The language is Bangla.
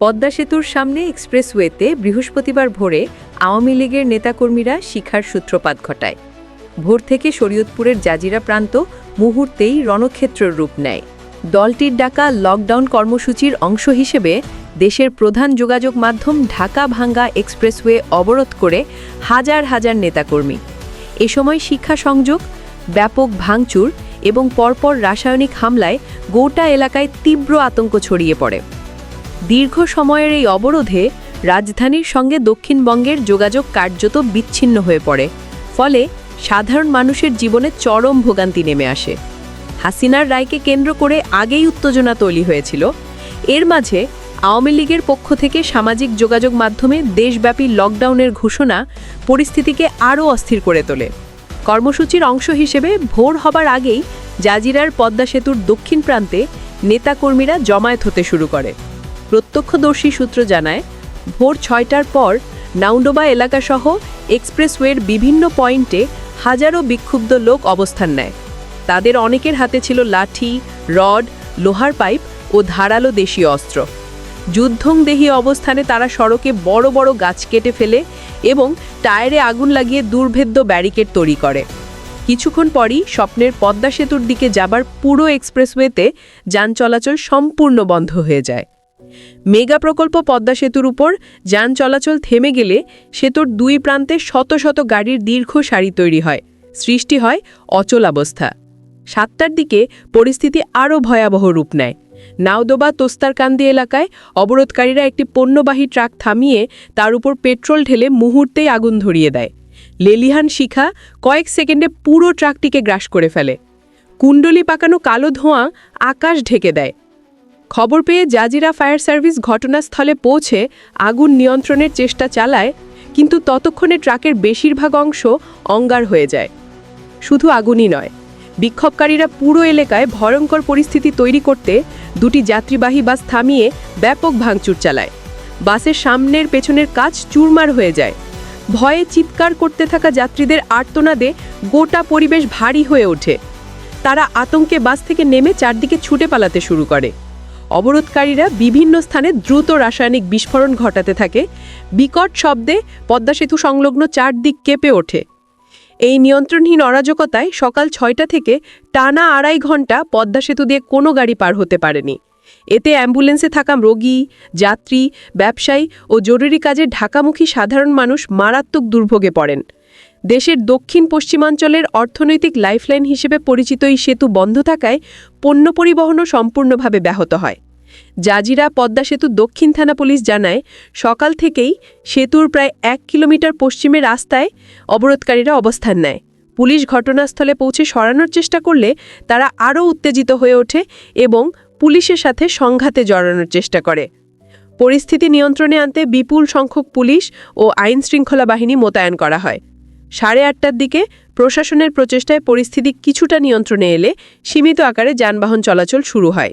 পদ্মা সেতুর সামনে এক্সপ্রেসওয়েতে বৃহস্পতিবার ভোরে আওয়ামী লীগের নেতাকর্মীরা শিখার সূত্রপাত ঘটায়। ভোর থেকে শরীয়তপুরের জাজিরা প্রান্ত মুহূর্তেই রণক্ষেত্রের রূপ নেয়। দলটির ডাকা লকডাউন কর্মসূচির অংশ হিসেবে দেশের প্রধান যোগাযোগ মাধ্যম ঢাকা ভাঙ্গা এক্সপ্রেসওয়ে অবরোধ করে হাজার হাজার নেতাকর্মী। এ সময় শিক্ষা সংযোগ, ব্যাপক ভাঙচুর এবং পরপর রাসায়নিক হামলায় গোটা এলাকায় তীব্র আতঙ্ক ছড়িয়ে পড়ে। দীর্ঘ সময়ের এই অবরোধে রাজধানীর সঙ্গে দক্ষিণবঙ্গের যোগাযোগ কার্যত বিচ্ছিন্ন হয়ে পড়ে, ফলে সাধারণ মানুষের জীবনে চরম ভোগান্তি নেমে আসে। হাসিনার রায়কে কেন্দ্র করে আগেই উত্তেজনা তৈরি হয়েছিল। এর মাঝে আওয়ামী লীগের পক্ষ থেকে সামাজিক যোগাযোগ মাধ্যমে দেশব্যাপী লকডাউনের ঘোষণা পরিস্থিতিকে আরও অস্থির করে তোলে। কর্মসূচির অংশ হিসেবে ভোর হবার আগেই জাজিরার পদ্মা সেতুর দক্ষিণ প্রান্তে নেতাকর্মীরা জমায়েত হতে শুরু করে। প্রত্যক্ষদর্শী সূত্র জানায়, ভোর ছয়টার পর নাউন্ডোবা এলাকাসহ এক্সপ্রেসওয়ের বিভিন্ন পয়েন্টে হাজারো বিক্ষুব্ধ লোক অবস্থান নেয়। তাদের অনেকের হাতে ছিল লাঠি, রড, লোহার পাইপ ও ধারালো দেশীয় অস্ত্র। যুদ্ধংদেহী অবস্থানে তারা সড়কে বড় বড় গাছ কেটে ফেলে এবং টায়ারে আগুন লাগিয়ে দুর্ভেদ্য ব্যারিকেড তৈরি করে। কিছুক্ষণ পরই স্বপ্নের পদ্মা সেতুর দিকে যাবার পুরো এক্সপ্রেসওয়েতে যান চলাচল সম্পূর্ণ বন্ধ হয়ে যায়। মেগা প্রকল্প পদ্মা সেতুর উপর যান চলাচল থেমে গেলে সেতুর দুই প্রান্তে শত শত গাড়ির দীর্ঘ সারি তৈরি হয়, সৃষ্টি হয় অচল অবস্থা সাতটার দিকে পরিস্থিতি আরও ভয়াবহ রূপ নেয়। নাওদোবা তোস্তারকান্দি এলাকায় অবরোধকারীরা একটি পণ্যবাহী ট্রাক থামিয়ে তার উপর পেট্রোল ঢেলে মুহূর্তেই আগুন ধরিয়ে দেয়। লেলিহান শিখা কয়েক সেকেন্ডে পুরো ট্রাকটিকে গ্রাস করে ফেলে। কুণ্ডলি পাকানো কালো ধোঁয়া আকাশ ঢেকে দেয়। খবর পেয়ে জাজিরা ফায়ার সার্ভিস ঘটনাস্থলে পৌঁছে আগুন নিয়ন্ত্রণের চেষ্টা চালায়, কিন্তু ততক্ষণে ট্রাকের বেশিরভাগ অংশ অঙ্গার হয়ে যায়। শুধু আগুনই নয়, বিক্ষোভকারীরা পুরো এলাকায় ভয়ঙ্কর পরিস্থিতি তৈরি করতে দুটি যাত্রীবাহী বাস থামিয়ে ব্যাপক ভাঙচুর চালায়। বাসের সামনের পেছনের কাজ চুরমার হয়ে যায়। ভয়ে চিৎকার করতে থাকা যাত্রীদের আর্তনাদে গোটা পরিবেশ ভারী হয়ে ওঠে। তারা আতঙ্কে বাস থেকে নেমে চারদিকে ছুটে পালাতে শুরু করে। অবরোধকারীরা বিভিন্ন স্থানে দ্রুত রাসায়নিক বিস্ফোরণ ঘটাতে থাকে। বিকট শব্দে পদ্মা সেতু সংলগ্ন চারদিক কেঁপে ওঠে। এই নিয়ন্ত্রণহীন অরাজকতায় সকাল ছয়টা থেকে টানা আড়াই ঘণ্টা পদ্মা সেতু দিয়ে কোনো গাড়ি পার হতে পারেনি। এতে অ্যাম্বুলেন্সে থাকা রোগী, যাত্রী, ব্যবসায়ী ও জরুরি কাজে ঢাকামুখী সাধারণ মানুষ মারাত্মক দুর্ভোগে পড়েন। দেশের দক্ষিণ পশ্চিমাঞ্চলের অর্থনৈতিক লাইফলাইন হিসেবে পরিচিত এই সেতু বন্ধ থাকায় পণ্য পরিবহনও সম্পূর্ণভাবে ব্যাহত হয়। জাজিরা পদ্মা সেতু দক্ষিণ থানা পুলিশ জানায়, সকাল থেকেই সেতুর প্রায় এক কিলোমিটার পশ্চিমে রাস্তায় অবরোধকারীরা অবস্থান নেয়। পুলিশ ঘটনাস্থলে পৌঁছে সরানোর চেষ্টা করলে তারা আরও উত্তেজিত হয়ে ওঠে এবং পুলিশের সাথে সংঘাতে জড়ানোর চেষ্টা করে। পরিস্থিতি নিয়ন্ত্রণে আনতে বিপুল সংখ্যক পুলিশ ও আইন শৃঙ্খলা বাহিনী মোতায়েন করা হয়। সাড়ে আটটার দিকে প্রশাসনের প্রচেষ্টায় পরিস্থিতি কিছুটা নিয়ন্ত্রণে এলে সীমিত আকারে যানবাহন চলাচল শুরু হয়।